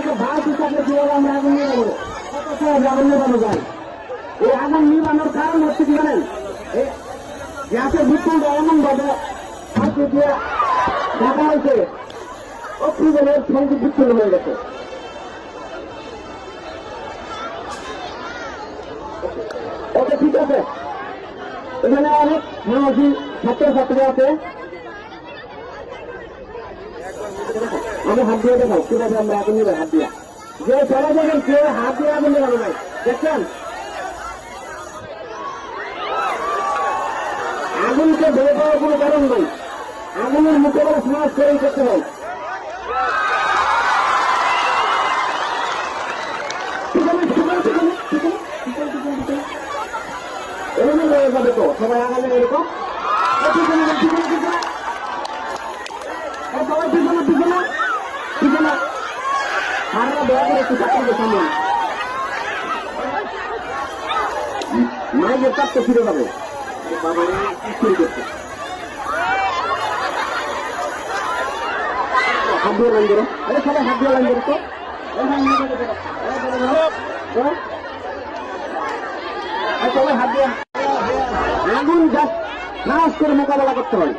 একটা ভাগ হিসাবে কীভাবে আমরা আগুন নিয়ে আগুন নিয়ে যায় এই আগুন নিবানোর কারণ হচ্ছে কি জানেন গ্যাসের বিপুলটা এমন ভাবে ফাঁকি দিয়ে ঢাকা হয়েছে অক্সিজেনের সঙ্গে বিচ্ছিন্ন হয়ে গেছে ওকে ঠিক আছে এখানে অনেক সাহসী ছাত্রছাত্রী আছে। আমি হাত দিয়ে দেখাও কীভাবে আমরা আগুন নিবে হাত দিয়া। যে চলে যাবেন কেউ হাত দিয়ে আগুন নিবে নাই, দেখছেন? আগুনকে বের করার কোনো কারণ নেই। আগুনের মোকাবেলা সমাজ করেই করতে হয়। এরকম হয়ে যাবে তো? সবাই আগামী এরকম করে ফিরে যাবে হাত দিয়ে লাইন ধরো আরে সবাই হাত দিয়ে লাইন ধরো তো? সবাই হাত দিয়ে আগুন সাহস করে মোকাবেলা করতে হয়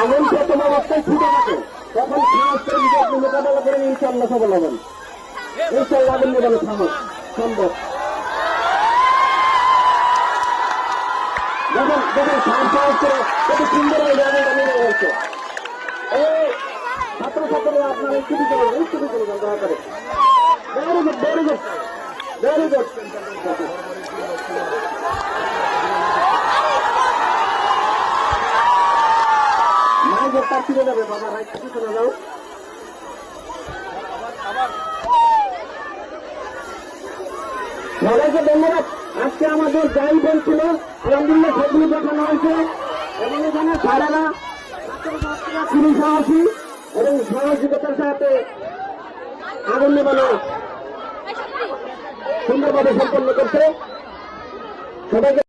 আগুন প্রথম অবস্থায় ছুটে থাকে তখন সাহস করে যদি আপনি মোকাবেলা করেন ইনশাল্লাহ সফল হবেন। ইনশাল্লাহ আগুন মোকাবেলা সাহস সম্ভব দেখেন দেখেন সাহস সাহস করে কত সুন্দর হয়ে যাবে আমি হয়েছে এই ছাত্র ছাত্রীরা আপনার স্তুতি করবেন স্তুতি করবেন দয়া করে। যাও সবাইকে ধন্যবাদ আজকে আমাদের যাই বলছিল আলহামদুলিল্লাহ সেগুলি দেখানো হয়েছে এবং এখানে সারারা খুবই সাহসী এবং সাহসিকতার সাথে আগুন নেবানো সুন্দরভাবে সম্পন্ন করছে। সবাইকে